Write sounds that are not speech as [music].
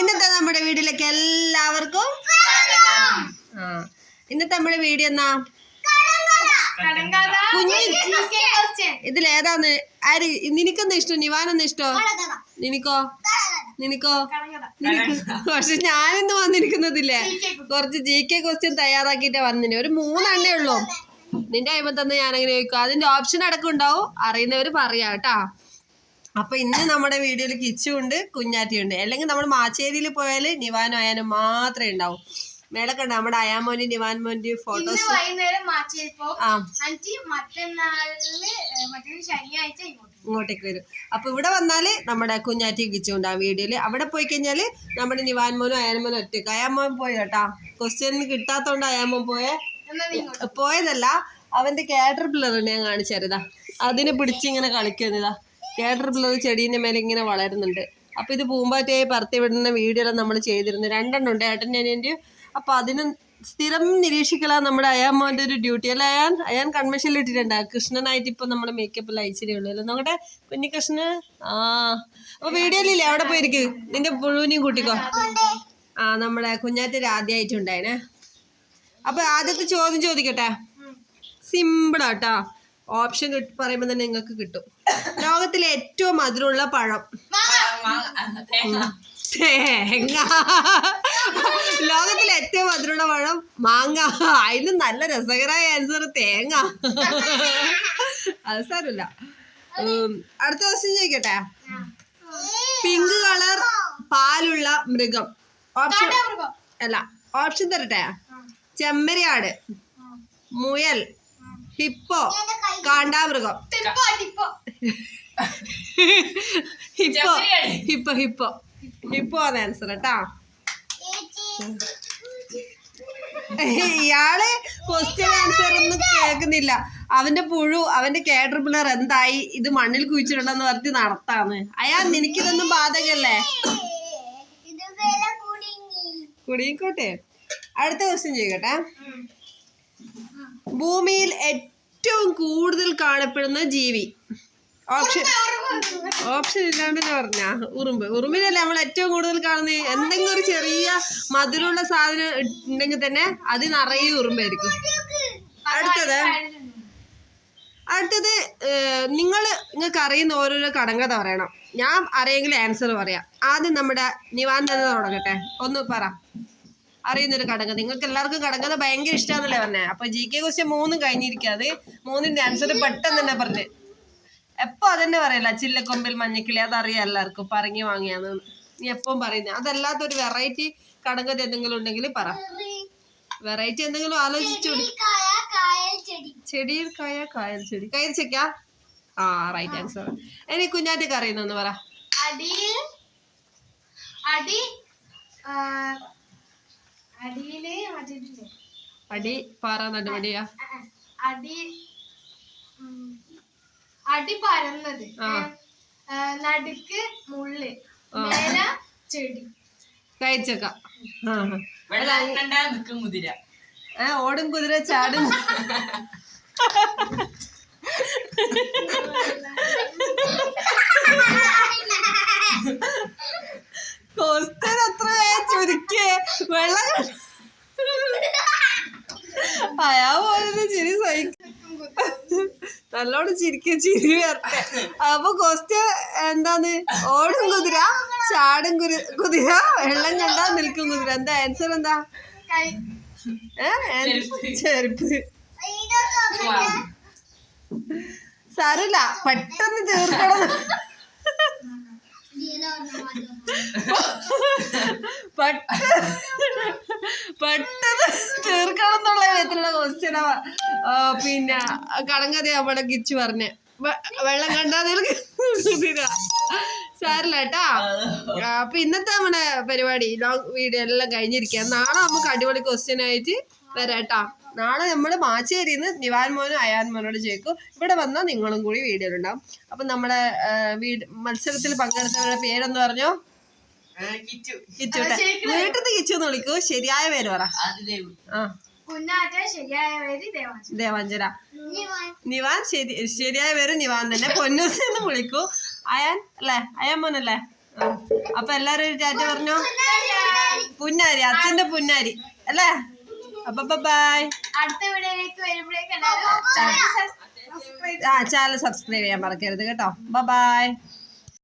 ഇന്നത്തെ നമ്മുടെ വീട്ടിലേക്ക് എല്ലാവർക്കും ഇന്നത്തെ നമ്മുടെ വീഡിയോ എന്നാ? കുഞ്ഞു. ഇതിലേതാന്ന്? ആര്? നിനക്കൊന്നും ഇഷ്ടം? നിവാനൊന്നും ഇഷ്ടോ? നിനക്കോ? നിനക്കോ? പക്ഷെ ഞാനിന്ന് വന്നിരിക്കുന്നതില്ലേ? കുറച്ച് ജി കെ ക്വസ്റ്റ്യൻ തയ്യാറാക്കിയിട്ട് വന്നിന്. ഒരു മൂന്നെണ്ണേ ഉള്ളൂ. നിന്റെ അയിമ തന്നെ ഞാൻ അങ്ങനെ ചോദിക്കും. അതിന്റെ ഓപ്ഷൻ അടക്കം ഉണ്ടാവും. അറിയുന്നവര് പറയാ കേട്ടാ. അപ്പൊ ഇന്ന് നമ്മുടെ വീഡിയോയിൽ കിച്ചുണ്ട് കുഞ്ഞാറ്റിയുണ്ട്. അല്ലെങ്കിൽ നമ്മൾ മാച്ചേരിയിൽ പോയാൽ നിവാനും അയാനും മാത്രമേ ഉണ്ടാവും. മേളൊക്കെ ഉണ്ട് നമ്മുടെ അയാമോന്റെ നിവാൻ മോന്റെ ഫോട്ടോസ് വൈകുന്നേരം ശനിയാഴ്ച ഇങ്ങോട്ട് ഇങ്ങോട്ടേക്ക് വരും. അപ്പൊ ഇവിടെ വന്നാൽ നമ്മുടെ കുഞ്ഞാറ്റി കിച്ചുണ്ട് ആ വീഡിയോയിൽ അവിടെ പോയി കഴിഞ്ഞാൽ നമ്മുടെ നിവാൻ മോനും അയാൻമോനും ഒറ്റയ്ക്ക് അയാമോൻ പോയി കേട്ടാ. ക്വസ്റ്റ്യൻ കിട്ടാത്തോണ്ട് അയാമോൻ പോയെ. പോയതല്ല അവന്റെ കാറ്റർ പിള്ളർ ഞാൻ കാണിച്ചു തരതാ അതിനെ പിടിച്ചിങ്ങനെ കളിക്കുന്നതാ കാറ്റർ പിള്ളർ ചെടീന്റെ മേലെ ഇങ്ങനെ വളരുന്നുണ്ട്. അപ്പോൾ ഇത് പൂമ്പാറ്റയായി പറത്തി വിടുന്ന വീഡിയോ എല്ലാം നമ്മൾ ചെയ്തിരുന്നു രണ്ടെണ്ണം ഉണ്ട്. ഏട്ടന്റെ അനിയന്റെ അപ്പോൾ അതിന് സ്ഥിരം നിരീക്ഷിക്കല നമ്മുടെ അയാമോന്റെ ഒരു ഡ്യൂട്ടി അല്ല അയാൻ അയാൻ കൺവെൻഷനിൽ ഇട്ടിട്ടുണ്ട്. കൃഷ്ണനായിട്ട് ഇപ്പം നമ്മുടെ മേക്കപ്പ് അയച്ചിട്ടേ ഉള്ളൂ. അല്ലേ നമ്മുടെ കുഞ്ഞികൃഷ്ണന് ആ അപ്പോൾ വീഡിയോയിലില്ലേ അവിടെ പോയിരിക്കും. നിന്റെ പുഴുവിനെയും കൂട്ടിക്കോ. ആ നമ്മളെ കുഞ്ഞാറ്റൊരു ആദ്യമായിട്ടുണ്ടായിനെ അപ്പൊ ആദ്യത്തെ ചോദ്യം ചോദിക്കട്ടെ? സിമ്പിളാട്ടാ ഓപ്ഷൻ പറയുമ്പോൾ തന്നെ നിങ്ങൾക്ക് കിട്ടും. ലോകത്തിലെ ഏറ്റവും മധുരമുള്ള പഴം. തേങ്ങ. ലോകത്തിലെ ഏറ്റവും മധുരമുള്ള പഴം മാങ്ങ. അതിന് നല്ല രസകരമായ ആൻസർ തേങ്ങ. അത് സാരമില്ല. അടുത്ത ക്വസ്റ്റ്യൻ ചോദിക്കട്ടെ? പിങ്ക് കളർ പാലുള്ള മൃഗം. ഓപ്ഷൻ അല്ല ഓപ്ഷൻ തരട്ടെ? ചെമ്മരിയാട് മുയൽ hippo കാണ്ടാമൃഗം. Hippo hippo hippo. Hippo ആണ് ആൻസർ കേട്ടാ ഇയാൾ ക്വസ്റ്റ്യൻ ആൻസർ ഒന്നും കേൾക്കുന്നില്ല. അവന്റെ പുഴു അവന്റെ കേട്ടർ എന്തായി? ഇത് മണ്ണിൽ കുഴിച്ചിട്ടുണ്ടെന്ന് പറഞ്ഞ് നടത്താന്ന്. അയാൾ നിനക്കിതൊന്നും ബാധകല്ലേ? കുടിയിക്കോട്ടെ അടുത്ത ക്വസ്റ്റ്യൻ ചെയ്യട്ടെ ഭൂമിയിൽ ഏറ്റവും കൂടുതൽ കാണപ്പെടുന്ന ജീവി. ഓപ്ഷൻ ഓപ്ഷൻ ഇല്ലാണ്ട് തന്നെ പറഞ്ഞ ഉറുമ്പ്. ഉറുമ്പിനല്ലേ നമ്മൾ ഏറ്റവും കൂടുതൽ കാണുന്നത്? എന്തെങ്കിലും ഒരു ചെറിയ മധുരമുള്ള സാധനം ഉണ്ടെങ്കിൽ തന്നെ അത് നിറയെ ഉറുമ്പായിരിക്കും. അടുത്തത്. അടുത്തത് നിങ്ങൾ നിങ്ങൾക്ക് അറിയുന്ന ഓരോരോ കടങ്കഥ പറയണം. ഞാൻ അറിയെങ്കിൽ ആൻസർ പറയാം. ആദ്യം നമ്മുടെ നിവാൻ തന്നെ തുടങ്ങട്ടെ. ഒന്ന് പറ. അറിയുന്നൊരു കടങ്കഥ. നിങ്ങൾക്ക് എല്ലാവർക്കും കടങ്കഥ ഭയങ്കര ഇഷ്ടമാണെന്നല്ലേ പറഞ്ഞേ? അപ്പൊ ജി കെ ക്വസ്റ്റ്യൻ മൂന്നും കഴിഞ്ഞിരിക്കാതെ മൂന്നിന്റെ ആൻസർ പെട്ടെന്ന് തന്നെ പറഞ്ഞ്. എപ്പോ അതന്നെ പറയല്ല ചില്ലക്കൊമ്പിൽ മഞ്ഞക്കിളി അതറിയാം എല്ലാവർക്കും. പറഞ്ഞു വാങ്ങിയാന്ന്. നീ എപ്പം പറയുന്നത് അതല്ലാത്തൊരു വെറൈറ്റി കടങ്കഥ എന്തെങ്കിലും ഉണ്ടെങ്കിൽ പറ. വെറൈറ്റി എന്തെങ്കിലും ആലോചിച്ചു ചെടിയിൽ കായ കായൽ ചെടി. കയറി ചെക്ക ആ റൈറ്റ് ആൻസർ ഇനി കുഞ്ഞാറ്റക്ക് അറിയുന്നൊന്ന് പറ. അടി അടി പാറ നടുപടിയാ അടി അടി പരന്നത്. നടുക്ക് മുള്ള് മേല ചെടി. കഴിച്ചക്ക ആ. വെള്ളം കണ്ടാ നിക്കും കുതിര. ഓടും കുതിര ചാടും. ക്വസ്റ്റ്യൻ [laughs] അത്ര ചുരുക്കിയേ വെള്ളം അയാ പോലും ചിരി സഹിക്കും നല്ലോണം ചിരിക്കും ചിരി വരട്ടെ. അപ്പൊ കൊസ്റ്റ് എന്താന്ന്? ഓടും കുതിര ചാടും കുതിര വെള്ളം കണ്ടാ നിൽക്കും കുതിര. എന്താ ആൻസർ എന്താ? ചെരുപ്പ്. സാരല്ല പെട്ടെന്ന് തീർക്കണം. [laughs] പെട്ടെന്ന് തീർക്കണം എന്നുള്ള ക്വസ്റ്റ്യനാ പിന്നെ കടങ്കഥ അവിടെ കിച്ചു പറഞ്ഞ്. വെള്ളം കണ്ടാ നിൽക്കുക സാരില്ല കേട്ടാ. അപ്പൊ ഇന്നത്തെ നമ്മുടെ പരിപാടി ലോങ് വീഡിയോ എല്ലാം കഴിഞ്ഞിരിക്കുക നാളെ നമുക്ക് അടിപൊളി ക്വസ്റ്റ്യൻ ആയിട്ട് വരാട്ടാ നാളെ നമ്മൾ മാച്ചേരിന്ന് നിവാൻ മോനും അയാൻ മോനോട് ചോദിക്കും. ഇവിടെ വന്നാൽ നിങ്ങളും കൂടി വീഡിയോ വീഡിയോയിലുണ്ടാവും അപ്പൊ നമ്മുടെ വീട് മത്സരത്തിൽ പങ്കെടുത്തവരുടെ പേരെന്ന് പറഞ്ഞോ? കിച്ചു കിച്ചു വീട്ടിൽ കിച്ചു എന്ന് വിളിക്കൂ. ശരിയായ പേര് പറ. ആ. ദേവാഞ്ജന നിവാൻ. ശരി ശരിയായ പേര് നിവാൻ തന്നെ. പൊന്നൂസ് എന്ന് വിളിക്കൂ. അയാൻ അല്ലേ? അയാൻ മോനല്ലേ? അപ്പൊ എല്ലാരും ഒരു ചാറ്റ പറഞ്ഞോ? പുന്നാരി അച്ഛന്റെ പുന്നാരി. അല്ലേ? അപ്പൊ ബൈ അടുത്ത വീഡിയോയിലേക്ക് വരുമ്പോഴേക്കും ആ ചാനൽ സബ്സ്ക്രൈബ് ചെയ്യാൻ മറക്കരുത് കേട്ടോ. ബൈ